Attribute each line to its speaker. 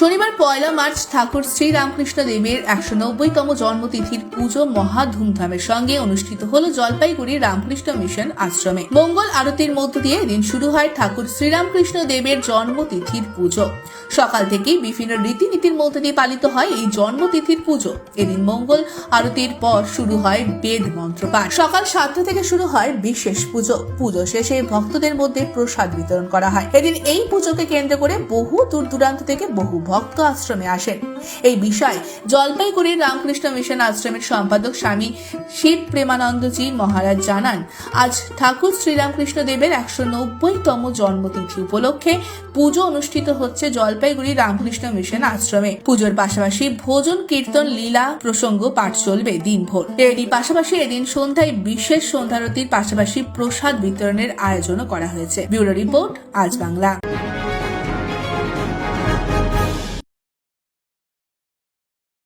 Speaker 1: শনিবার পয়লা মার্চ ঠাকুর শ্রী রামকৃষ্ণ দেবের একশো নব্বইতম জন্মতিথির পুজো মহা ধুমধামের সঙ্গে অনুষ্ঠিত হল জলপাইগুড়ি রামকৃষ্ণ মিশন আশ্রমে। মঙ্গল আরতির মধ্য দিয়ে এদিন শুরু হয় ঠাকুর শ্রীরামকৃষ্ণ দেবের জন্মতিথির পুজো। সকাল থেকেই বিভিন্ন রীতিনীতির মধ্য দিয়ে পালিত হয় এই জন্মতিথির পুজো। এদিন মঙ্গল আরতির পর শুরু হয় বেদ মন্ত্রপাঠ। সকাল সাতটা থেকে শুরু হয় বিশেষ পুজো। পুজো শেষে ভক্তদের মধ্যে প্রসাদ বিতরণ করা হয়। এদিন এই পুজোকে কেন্দ্র করে বহু দূর দূরান্ত থেকে বহু ভক্ত আশ্রমে আসেন। এই বিষয়ে জলপাইগুড়ির রামকৃষ্ণ মিশন আশ্রমের সম্পাদক স্বামী শিব প্রেমানন্দজি মহারাজ জানান, আজ ঠাকুর শ্রীরামকৃষ্ণ দেবের একশো নব্বইতম জন্মতিথি উপলক্ষে পুজো অনুষ্ঠিত হচ্ছে জলপাইগুড়ি রামকৃষ্ণ মিশন আশ্রমে। পুজোর পাশাপাশি ভোজন, কীর্তন, লীলা, প্রসঙ্গ, পাঠ চলবে দিনভর। এরই পাশাপাশি এদিন সন্ধ্যায় বিশেষ সন্ধ্যারতির পাশাপাশি প্রসাদ বিতরণের আয়োজনও করা হয়েছে। ব্যুরো রিপোর্ট, আজ বাংলা।